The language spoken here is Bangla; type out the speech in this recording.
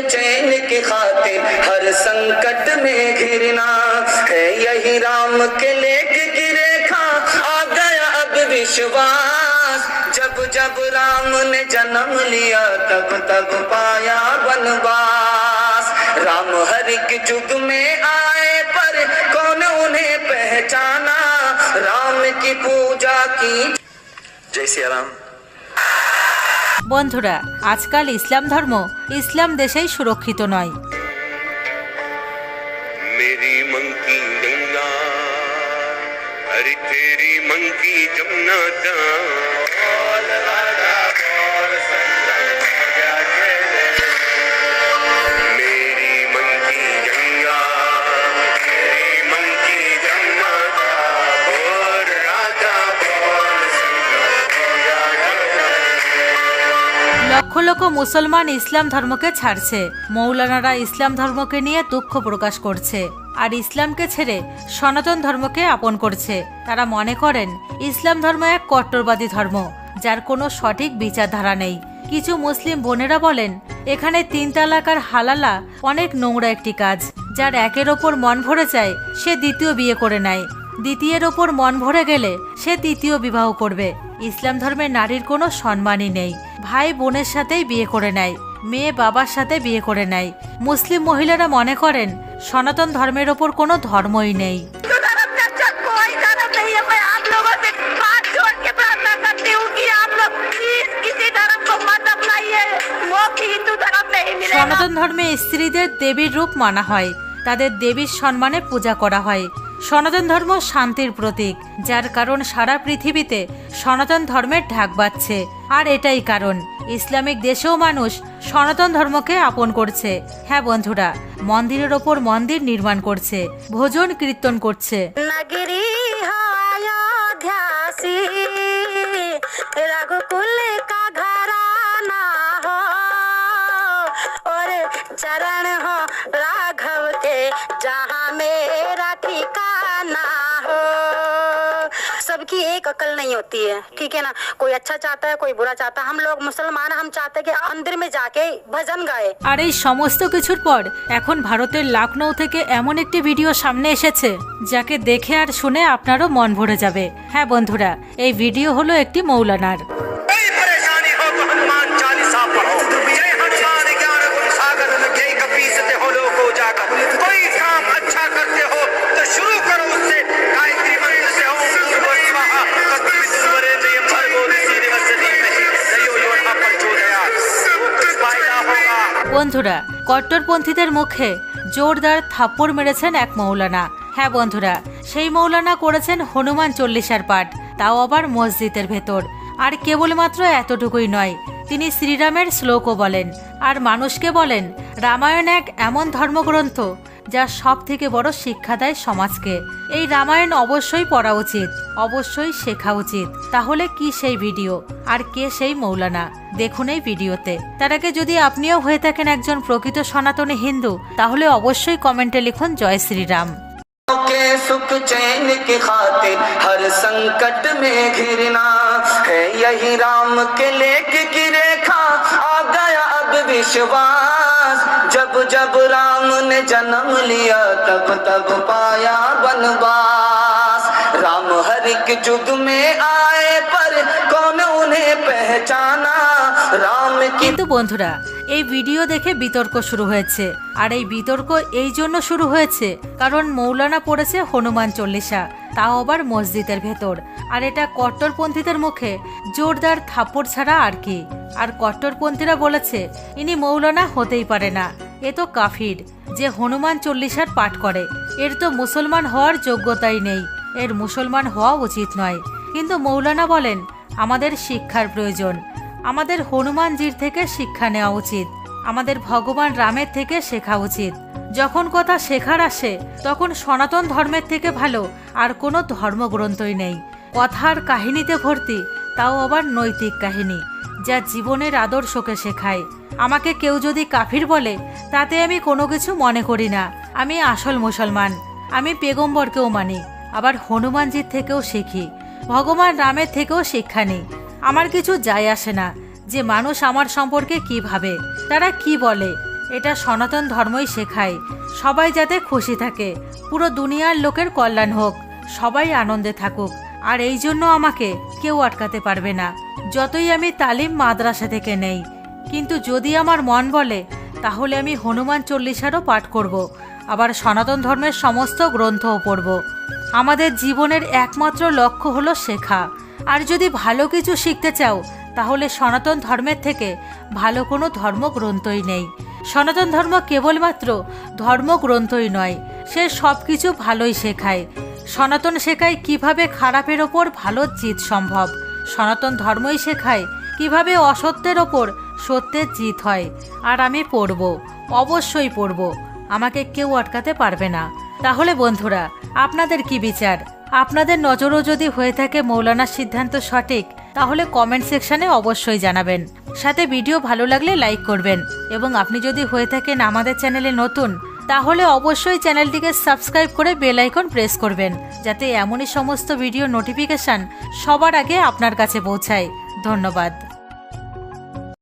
चैन की खातिर हर संकट में घिरना है यही राम के लेख की रेखा। आ गया अब विश्वास, जब जब राम ने जन्म लिया, तब तब पाया वनवास। राम हर एक युग में आए, पर कौन उन्हें पहचाना? राम की पूजा की जय सिया राम। বন্ধুরা আজকাল ইসলাম ধর্ম ইসলাম দেশেই সুরক্ষিত নয় मेरी मन की गंगा अरे तेरी मन की जमुना जा লক্ষ মুসলমান ইসলাম ধর্মকে ছাড়ছে। মৌলানারা ইসলাম ধর্মকে নিয়ে দুঃখ প্রকাশ করছে। আর ইসলামকে ছেড়ে সনাতন ধর্মকে আপন করছে। তারা মনে করেন, ইসলাম ধর্ম এক কট্টরবাদী ধর্ম, যার কোনো সঠিক বিচারধারা নেই। কিছু মুসলিম বোনেরা বলেন, এখানে তিন তালাকার হালালা অনেক নোংরা একটি কাজ। যার একের ওপর মন ভরে যায়, সে দ্বিতীয় বিয়ে করে নেয়। দ্বিতীয়ের ওপর মন ভরে গেলে সে তৃতীয় বিবাহ করবে। ইসলাম ধর্মে নারীর কোনো সম্মানই নেই। ভাই বোনের সাথেই বিয়ে করে নেয়, মেয়ে বাবার সাথে বিয়ে করে নেয়। মুসলিম মহিলারা মনে করেন, সনাতন ধর্মের ওপর কোনো ধর্মই নেই। সনাতন ধর্মে স্ত্রীদের দেবীর রূপ মানা হয়, তাদের দেবীর সম্মানে পূজা করা হয়। সনাতন ধর্ম শান্তির প্রতীক, যার কারণ সারা পৃথিবীতে সনাতন ধর্মের ঢাক বাজছে। আর এটাই কারণ, ইসলামিক দেশেও মানুষ সনাতন ধর্মকে আপন করছে। হ্যাঁ বন্ধুরা, মন্দিরের ওপর মন্দির নির্মাণ করছে, ভোজন কীর্তন করছে। চরণ হো রাঘব কে सबकी एक अकल नहीं होती है ठीक है ना कोई अच्छा चाहता है कोई बुरा चाहता है हम लोग मुसलमान हम चाहते हैं कि मंदिर में जाके भजन गाए আর এই সমস্ত কিছুর পর এখন ভারতের লখনৌ থেকে এমন একটি ভিডিও সামনে এসেছে যাকে দেখে আর শুনে আপনারও মন ভরে যাবে হ্যাঁ বন্ধুরা এই ভিডিও হলো একটি মৌলানার বন্ধুরা, কট্টরপন্থীদের মুখে জোরদার থাপ্পড় মেরেছেন এক মৌলানা। হ্যাঁ বন্ধুরা, সেই মৌলানা করেছেন হনুমান চল্লিশার পাঠ, তাও আবার মসজিদের ভেতর। আর কেবলমাত্র এতটুকুই নয়, তিনি শ্রীরামের শ্লোকও বলেন। আর মানুষকে বলেন, রামায়ণ এক এমন ধর্মগ্রন্থ যা সব থেকে বড় শিক্ষা দেয় সমাজকে এই রামায়ণ অবশ্যই পড়া উচিত অবশ্যই শেখা উচিত তাহলে কি সেই ভিডিও আর কে সেই মৌলানা দেখুন এই ভিডিওতে তার আগে যদি আপনিও হয়ে থাকেন একজন প্রকৃত সনাতনী হিন্দু তাহলে অবশ্যই কমেন্টে লিখুন জয় শ্রীরাম के सुख चैन की खातिर हर संकट में घिरना है यही राम के लेख की रेखा आ गया अब विश्वास जब जब राम ने जन्म लिया तब तब पाया वनवास राम हर एक युग में आए पर कौन उन्हें पहचाना राम की কিন্তু বন্ধুরা এই ভিডিও দেখে বিতর্ক শুরু হয়েছে আর এই বিতর্ক এই জন্য শুরু হয়েছে কারণ মৌলানা পড়েছে হনুমান চল্লিশা তাও আবার মসজিদের ভেতর আর এটা কট্টরপন্থীদের মুখে জোরদার থাপ্পড় ছাড়া আর কি আর কট্টরপন্থীরা বলেছে ইনি মৌলানা হতেই পারে না এ তো কাফির যে হনুমান চল্লিশার পাঠ করে। এর তো মুসলমান হওয়ার যোগ্যতাই নেই। এর মুসলমান হওয়া উচিত নয়। কিন্তু মৌলানা বলেন, আমাদের শিক্ষার প্রয়োজন। আমাদের হনুমানজির থেকে শিক্ষা নেওয়া উচিত। আমাদের ভগবান রামের থেকে শেখা উচিত। যখন কথা শেখার আসে, তখন সনাতন ধর্মের থেকে ভালো, আর কোনো ধর্মগ্রন্থই নেই। কথার কাহিনীতে ভর্তি, তাও আবার নৈতিক কাহিনী, যা জীবনের আদর্শকে শেখায়। আমাকে কেউ যদি কাফির বলে, তাতে আমি কোনো কিছু মনে করি না। আমি আসল মুসলমান। আমি পেগম্বরকেও মানি, আবার হনুমানজির থেকেও শিখি। ভগবান রামের থেকেও শিক্ষা নিই। আমার কিছু যায় আসে না যে মানুষ আমার সম্পর্কে কি ভাবে, তারা কি বলে। এটা সনাতন ধর্মই শেখায়। সবাই যাতে খুশি থাকে, পুরো দুনিয়ার লোকের কল্যাণ হোক, সবাই আনন্দে থাকুক। আর এই জন্য আমাকে কেউ আটকাতে পারবে না। যতই আমি তালিম মাদ্রাসা থেকে নেই কিন্তু যদি আমার মন বলে, তাহলে আমি হনুমান চল্লিশারও পাঠ করব। আবার সনাতন ধর্মের সমস্ত গ্রন্থও পড়ব। আমাদের জীবনের একমাত্র লক্ষ্য হলো শেখা। আর যদি ভালো কিছু শিখতে চাও, তাহলে সনাতন ধর্মের থেকে ভালো কোনো ধর্মগ্রন্থই নেই। সনাতন ধর্ম কেবলমাত্র ধর্মগ্রন্থই নয়, সে সব কিছু ভালোই শেখায়। সনাতন শেখায় কীভাবে খারাপের ওপর ভালো জিত সম্ভব। সনাতন ধর্মই শেখায় কীভাবে অসত্যের ওপর সত্যের জিত হয়। আর আমি পড়ব, অবশ্যই পড়ব। আমাকে কেউ আটকাতে পারবে না। তাহলে বন্ধুরা, আপনাদের কি বিচার? আপনাদের নজরও যদি হয়ে থাকে মৌলানার সিদ্ধান্ত সঠিক, তাহলে কমেন্ট সেকশনে অবশ্যই জানাবেন। সাথে ভিডিও ভালো লাগলে লাইক করবেন। এবং আপনি যদি হয়ে থাকেন আমাদের চ্যানেলে নতুন, তাহলে অবশ্যই চ্যানেলটিকে সাবস্ক্রাইব করে বেল আইকন প্রেস করবেন, যাতে এমনই সমস্ত ভিডিও নোটিফিকেশন সবার আগে আপনার কাছে পৌঁছায়। ধন্যবাদ।